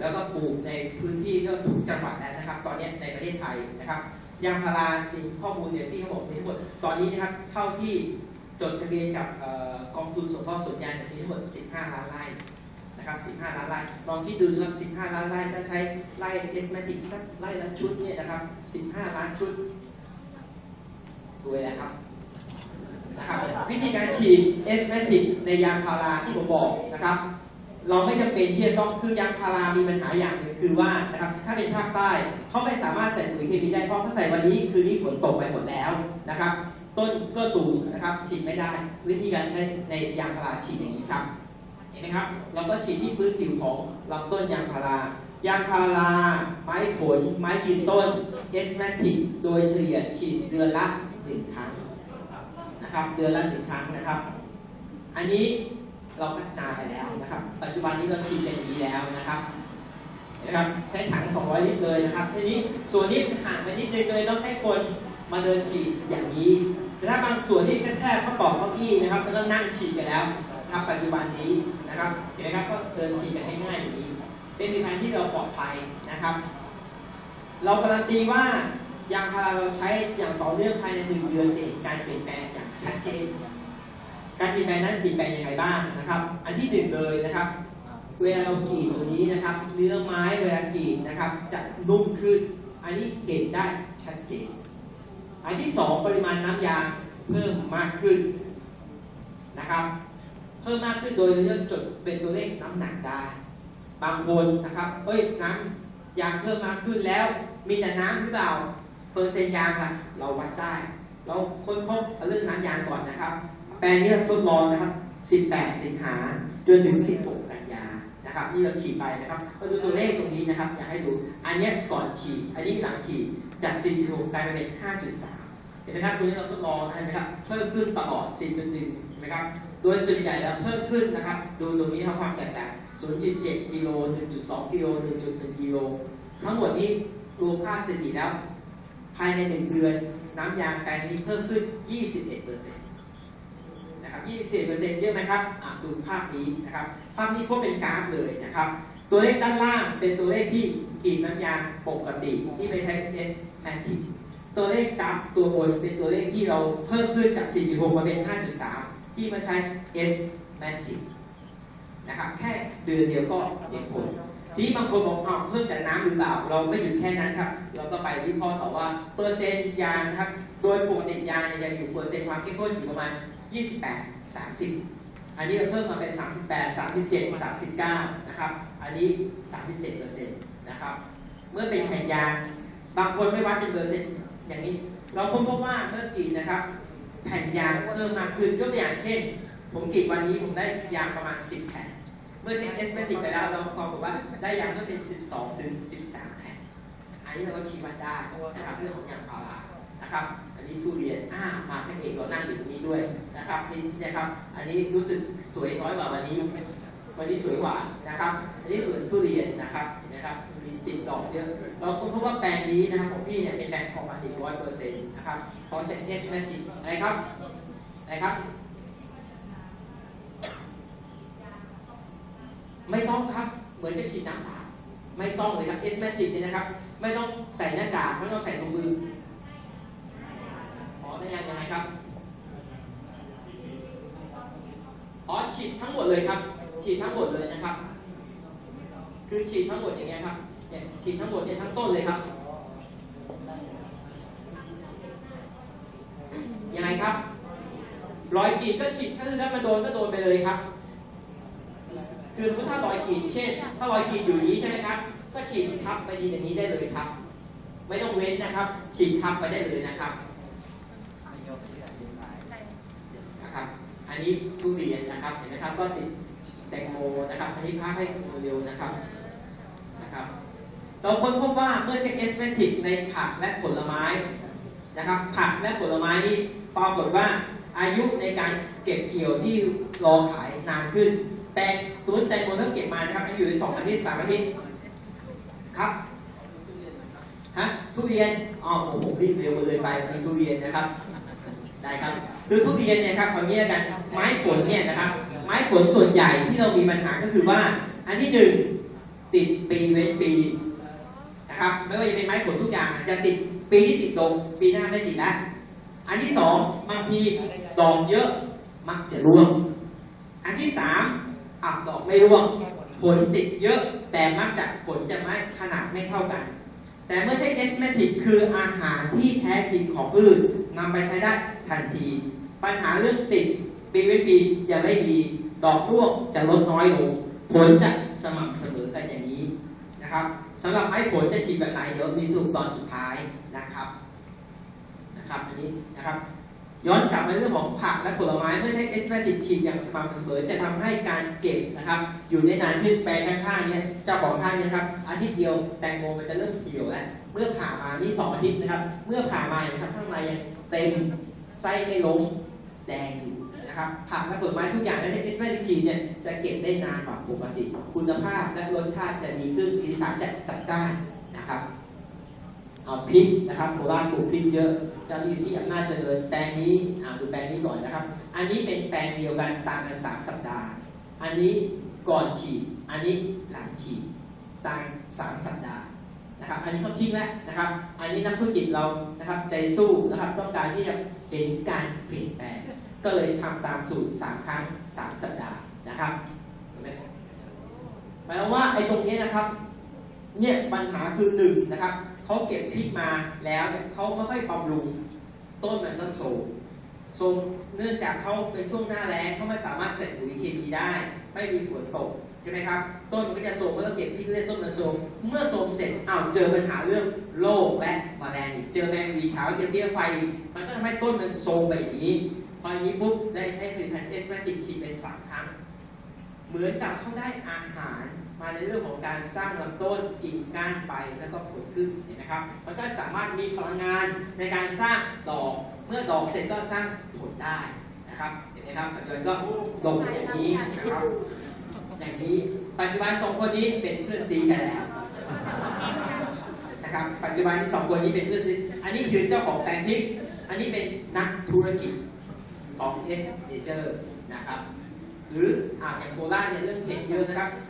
แล้วก็ปลูกในพื้นที่ก็ทุกจังหวัดแล้วนะครับ ตอนนี้ในประเทศไทยนะครับ ยางพารามีข้อมูลเนี่ยที่เขาบอกมีทั้งหมดตอนนี้นะครับเท่าที่จดทะเบียนกับออกองทุนสงเคราะห์สวนยางเนี่ยมีทั้งหมด 15 ล้านไร่นะครับ 15 ล้านไร่ลองคิดดูนะครับ 15 ล้านไร่ถ้าใช้ไร่เอสเมติกสักไร่ละชุดเนี่ยนะครับ 15 ล้านชุดรวยแล้วครับนะครับวิธีการฉีดเอสเมติกในยางพาราที่ผมบอกนะครับ เราไม่จำเป็นที่จะต้องคือยางพารามีปัญหาอย่างหนึ่งคือว่านะครับถ้าเป็นภาคใต้เขาไม่สามารถใส่ปุ๋ยเคมีได้เพราะเขาใส่วันนี้คืนนี้ฝนตกไปหมดแล้วนะครับ ต้นก็สูงนะครับฉีดไม่ได้วิธีการใช้ในยางพาราฉีดอย่างนี้ครับเห็นไหมครับ เราก็ฉีดที่พื้นผิวของลำต้นยางพารายางพารา ไม้ผล ไม้ยืนต้นเอสเมติกโดยเฉลี่ยฉีดเดือนละหนึ่งครั้งนะครับเดือนละหนึ่งครั้งนะครับ อันนี้ เราพัฒนาไปแล้วนะครับ ปัจจุบันนี้เราฉีดเป็นอย่างนี้แล้วนะครับนะครับใช้ถัง 200 ลิตรเลยนะครับทีนี้ส่วนนี้ห่างไปนิดนึงเลยต้องใช้คนมาเดินฉีดอย่างนี้แต่ถ้าบางส่วนที่แคบๆเขาต่อเก้าอี้นะครับก็ต้องนั่งฉีดไปแล้วนะครับปัจจุบันนี้นะครับเห็นไหมครับก็เดินฉีดกันง่ายๆอย่างนี้ เป็นผลิตภัณฑ์ที่เราปลอดภัยนะครับ เราการันตีว่ายางพาราเราใช้อย่างต่อเนื่องภายในหนึ่งเดือนจะเห็นการเปลี่ยนแปลงอย่างชัดเจน การเปลี่ยนแปลงนั้นเปลี่ยนแปลงยังไงบ้างนะครับ อันที่หนึ่งเลยนะครับ เวลาเรากรีดตัวนี้นะครับ เนื้อไม้เวลากรีดนะครับ จะนุ่มขึ้น อันนี้เห็นได้ชัดเจน อันที่สองปริมาณน้ำยางเพิ่มมากขึ้นนะครับ เพิ่มมากขึ้นโดยเลือกจดเป็นตัวเลขน้ำหนักได้ บางคนนะครับเอ้ยน้ำยางเพิ่มมากขึ้นแล้ว มีแต่น้ำหรือเปล่าเปอร์เซ็นต์ยางล่ะเราวัดได้ เราค้นพบเรื่องน้ำยางก่อนนะครับ แปลงนี้เราทดลองนะครับ 18 สิงหาจนถึง 16 กันยานะครับ นี่เราฉีดไปนะครับก็ดูตัวเลขตรงนี้นะครับ อยากให้ดู อันนี้ก่อนฉีด อันนี้หลังฉีด จาก 4.6 กลายเป็น 5.3 เห็นไหมครับ ตัวนี้เราทดลองนะเห็นไหมครับ เพิ่มขึ้นตลอด 4.1นไหมครับ โดยส่วนใหญ่แล้วเพิ่มขึ้นนะครับ ดูตรงนี้ครับความแตกต่าง 0.7 กิโล 1.2 กิโล 1.1 กิโล ทั้งหมดนี้รวมค่าสถิติแล้ว ภายใน 1 เดือน น้ำยางแปลงนี้เพิ่มขึ้น 21%นะครับ21%เยอะไหมครับดูภาพนี้นะครับ ภาพนี้พวกเป็นกราฟเลยนะครับ ตัวเลขด้านล่างเป็นตัวเลขที่กรีดน้ำยางปกติที่ไม่ใช้ S m a t i c ตัวเลขกราฟตัวบนเป็นตัวเลขที่เราเพิ่มขึ้นจาก 4.6 มาเป็น 5.3 ที่มาใช้ S m a t i c นะครับ แค่เดือนเดียวก็เห็นผลทีนี้บางคนบอกเอาเพิ่มแต่น้ำหรือเปล่า เราไม่หยุดแค่นั้นครับ เราก็ไปวิเคราะห์ต่อว่าเปอร์เซ็นต์ยานะครับ โดยปกติยาเนี่ยจะอยู่เปอร์เซ็นต์ความเข้มข้นอยู่ประมาณ 28 30 อันนี้เราเพิ่มมาเป็น 38 37 39 นะครับ อันนี้ 37เปอร์เซ็นต์นะครับ เมื่อเป็นแผ่นยาง บางคนไม่วัดเป็นเปอร์เซ็นต์อย่างนี้ เราค้นพบว่าเมื่อกรีดนะครับ แผ่นยางเพิ่มมากขึ้นยกตัวอย่างเช่น ผมกรีดวันนี้ผมได้ยางประมาณ 10 แผ่น เมื่อเช็คเอสเมติกไปแล้วเราปรากว่าได้ยางเพิ่มเป็น 12 ถึง 13 แผ่น อันนี้เราก็ชี้วัดได้นะครับเรื่องของยางพารา นะครับ อันนี้ทุเรียนอ่ามาพระเอกเรานั่งอยู่ตรงนี้ด้วยนะครับนี่นะครับ อันนี้รู้สึกสวยน้อยกว่าวันนี้ วันนี้สวยกว่านะครับ อันนี้สวนทุเรียนนะครับเห็นไหมครับมีติดดอกเยอะเราค้นพบว่าแปลงนี้นะครับของพี่เนี่ยเป็นแปลงของมันอีกร้อยเปอร์เซ็นต์นะครับเพราะใช้เอสเมติกอะไรครับอะไรครับ ไม่ต้องครับเหมือนจะฉีดน้ำเปล่าไม่ต้องเลยครับเอสเมติกเนี่ยนะครับ ไม่ต้องใส่หน้ากากไม่ต้องใส่ถุงมือ อไม่ยังยังไงครับอ๋อฉีดทั้งหมดเลยครับ ฉีดทั้งหมดเลยนะครับ คือฉีดทั้งหมดอย่างเงี้ยครับเนี่ยฉีดทั้งหมดเนี่ยทั้งต้นเลยครับยังไงครับรอยกีดก็ฉีดถ้าถ้ามันโดนก็โดนไปเลยครับ คือถ้ารอยกีดเช่น ถ้ารอยกีดอยู่นี้ใช่ไหมครับ ก็ฉีดทับไปดีอย่างนี้ได้เลยครับ ไม่ต้องเว้นนะครับ ฉีดทับไปได้เลยนะครับ อันนี้ทุเรียนนะครับ เห็นไหมครับ ก็ติดแตงโมนะครับ อันนี้ภาพให้ดูเร็วนะครับ นะครับ เราค้นพบว่าเมื่อเช็คเอสเมติกในผักและผลไม้นะครับ ผักและผลไม้นี่ปรากฏว่าอายุในการเก็บเกี่ยวที่รอขายนานขึ้นแปลงสมมติแตงโมต้องเก็บมานะครับอายุอยู่สองอาทิตย์สามอาทิตย์ครับฮะทุเรียนอ๋อผมผมรีบเร็วเลยไปมีทุเรียนนะครับ ได้ครับ คือทุเรียนเนี่ยครับขอเนี้ยกันไม้ผลเนี่ยนะครับ ไม้ผลส่วนใหญ่ที่เรามีปัญหาก็คือว่า อันที่หนึ่งติดปีเว้นปีนะครับ ไม่ว่าจะเป็นไม้ผลทุกอย่างจะติดปีที่ติดดกปีหน้าไม่ติดแล้วอันที่สองบางทีดอกเยอะมักจะร่วง อันที่สามอับดอกไม่ร่วงผลติดเยอะแต่มักจะผลจะไม่ขนาดไม่เท่ากัน แต่เมื่อใช้เอสเมติกคืออาหารที่แท้จริงของพืชนำไปใช้ได้ทันที ปัญหาเรื่องติดปีเว้นปีจะไม่มีดอกร่วงจะลดน้อยลง ผลจะสม่ำเสมอกันอย่างนี้นะครับสำหรับไม้ผลจะฉีดแบบไหนเดี๋ยวมีสรุปตอนสุดท้ายนะครับนะครับอันนี้นะครับ ย้อนกลับมาเรื่องของผักและผลไม้เมื่อใช้เอสเมติกฉีดอย่างสม่ำเสมอจะทำให้การเก็บนะครับ อยู่ได้นานขึ้นแปลงข้างๆเนี่ยจ้าของท่านนะครับ อาทิตย์เดียวแตงโมมันจะเริ่มเหี่ยวแล้วเมื่อผ่ามานี่สองอาทิตย์นะครับ เมื่อผ่ามานะครับข้างในยังเต็มไส้ไม่ล้มแดงอยู่นะครับผักและผลไม้ทุกอย่างในเอสเมติกฉีดเนี่ยจะเก็บได้นานกว่าปกติ คุณภาพและรสชาติจะดีขึ้นสีสันจะจัดจ้านนะครับ พริกนะครับโคราชปลูกพริกเยอะเจ้าหน้ที่ที่อำนาจเจริญแปลงนี้อ่าดูแปลงนี้ก่อนนะครับ อันนี้เป็นแปลงเดียวกันต่างกันสามสัปดาห์ อันนี้ก่อนฉีดอันนี้หลังฉีดต่างสามสัปดาห์นะครับ อันนี้เขาทิ้งแล้วนะครับ อันนี้นักธุรกิจเรานะครับใจสู้นะครับต้องการที่จะเห็นการเปลี่ยนแปลงก็เลยทำตามสูตรสามครั้งสามสัปดาห์นะครับหมหมายความว่าไอ้ตรงนี้นะครับ เนี่ยปัญหาคือหนึ่งนะครับเขาเก็บพริกมาแล้วเนี่ยเขาไม่ค่อยบำรุงต้นมันก็โทรมโทรมเนื่องจากเขาเป็นช่วงหน้าแล้งเขาไม่สามารถใส่ปุ๋ยเคมีได้ ไม่มีฝนตกใช่ไหมครับ ต้นมันก็จะโทรมเมื่อเก็บพริกเรื่อยต้นมันโทรมเมื่อโทรมเสร็จอ้าวเจอปัญหาเรื่องโรคและแมลงเจอแมงวีขาวเจอเพี้ยไฟ มันก็ทำให้ต้นมันโทรมไปอย่างนี้พออย่างนี้ปุ๊บได้ให้ผลิตภัณฑ์เอสมาติกฉีดไปสามครั้ง มือนกับเขาได้อาหารมาในเรื่องของการสร้างลำต้นกิ่งก้านใบแล้วก็ผลขึ้นเห็นไหมครับ มันก็สามารถมีพลังงานในการสร้างดอก เมื่อดอกเสร็จก็สร้างผลได้นะครับ เห็นไหมครับปัจจุบันก็ดกอย่างนี้นะครับ อย่างนี้ปัจจุบันสองคนนี้เป็นเพื่อนซีกันแล้วนะครับ ปัจจุบันที่สองคนนี้เป็นเพื่อนซี อันนี้คือเจ้าของแปลงพริก อันนี้เป็นนักธุรกิจของ S Nature นะครับ หรืออาจอย่างโคราชเนี่ยเรื่องเห็ดเยอะนะครับ